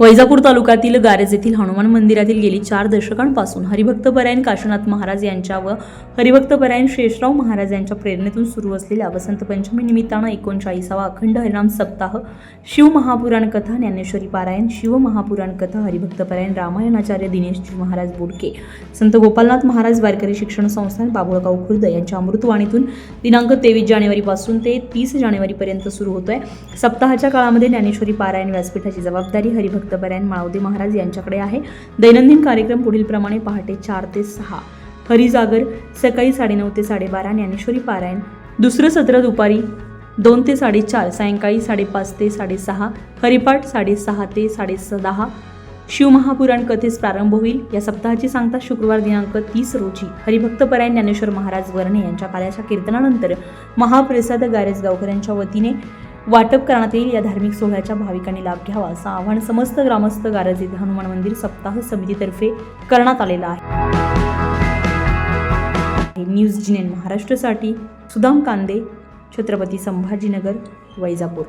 वैजापूर तालुक्यातील गारेज येथील हनुमान मंदिरातील गेली चार दशकांपासून हरिभक्तपरायण काशीनाथ महाराज यांच्या व हरिभक्तपरायण शेषराव महाराज यांच्या प्रेरणेतून सुरू असलेल्या वसंत पंचमी निमित्तानं एकोणचाळीसावा अखंड हरिनाम सप्ताह शिव महापुराण कथा ज्ञानेश्वरी पारायण शिव महापुराण कथा हरिभक्तपरायण रामायणाचार्य दिनेशजी महाराज बोडके संत गोपालनाथ महाराज वारकरी शिक्षण संस्थान बाबुळगाव खुर्द यांच्या अमृतवाणीतून दिनांक तेवीस जानेवारीपासून ते तीस जानेवारीपर्यंत सुरू होतोय. सप्ताहाच्या काळामध्ये ज्ञानेश्वरी पारायण व्यासपीठाची जबाबदारी हरिभक्त हरिभक्तपरायण माळवदे महाराज यांच्याकडे आहे. दैनंदिन कार्यक्रम पुढीलप्रमाणे पहाटे चार ते सहा. हरिजागर सकाळी साडेनऊ ते साडेबारा ज्ञानेश्वरी पारायण. दुसरं सत्र दुपारी दोन ते साडेचार सायंकाळी साडेपाच ते साडेसहा हरिपाठ साडेसहा ते साडेस दहा शिवमहापुराण कथेस प्रारंभ होईल. या सप्ताहाची सांगता शुक्रवार दिनांक तीस रोजी हरिभक्तपरायण ज्ञानेश्वर महाराज वर्णे यांच्या काल्याच्या कीर्तनानंतर महाप्रसाद गारेज गावकऱ्यांच्या वतीने वाटप करण्यात येईल. या धार्मिक सोहळ्याच्या भाविकांनी लाभ घ्यावा असं आवाहन समस्त ग्रामस्थ गारज येथे हनुमान मंदिर सप्ताह समितीतर्फे करण्यात आलेलं आहे. न्यूज जिनेन महाराष्ट्रसाठी सुदाम कांदे छत्रपती संभाजीनगर वैजापूर.